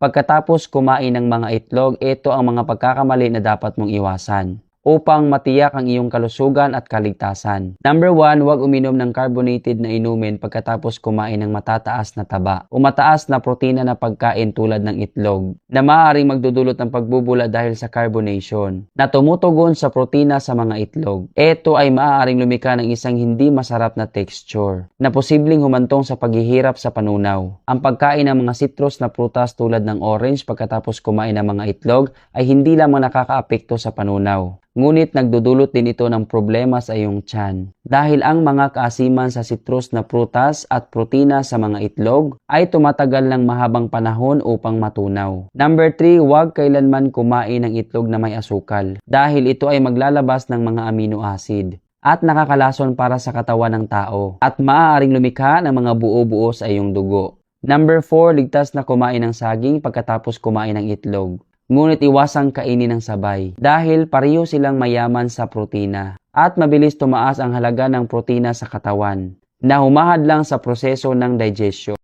Pagkatapos kumain ng mga itlog, ito ang mga pagkakamali na dapat mong iwasan upang matiyak ang iyong kalusugan at kaligtasan. Number 1, huwag uminom ng carbonated na inumin pagkatapos kumain ng matataas na taba o mataas na protina na pagkain tulad ng itlog na maaaring magdudulot ng pagbubula dahil sa carbonation na tumutugon sa protina sa mga itlog. Ito ay maaaring lumika ng isang hindi masarap na texture na posibleng humantong sa paghihirap sa panunaw. Ang pagkain ng mga citrus na prutas tulad ng orange pagkatapos kumain ng mga itlog ay hindi lamang nakakaapekto sa panunaw. Ngunit nagdudulot din ito ng problema sa iyong tiyan. Dahil ang mga kaasiman sa citrus na prutas at protina sa mga itlog ay tumatagal ng mahabang panahon upang matunaw. Number 3, huwag kailanman kumain ng itlog na may asukal dahil ito ay maglalabas ng mga amino acid at nakakalason para sa katawan ng tao at maaaring lumikha ng mga buo-buo sa iyong dugo. Number 4, ligtas na kumain ng saging pagkatapos kumain ng itlog. Ngunit iwasang kainin ng sabay dahil pareho silang mayaman sa protina at mabilis tumaas ang halaga ng protina sa katawan na humahad lang sa proseso ng digestion.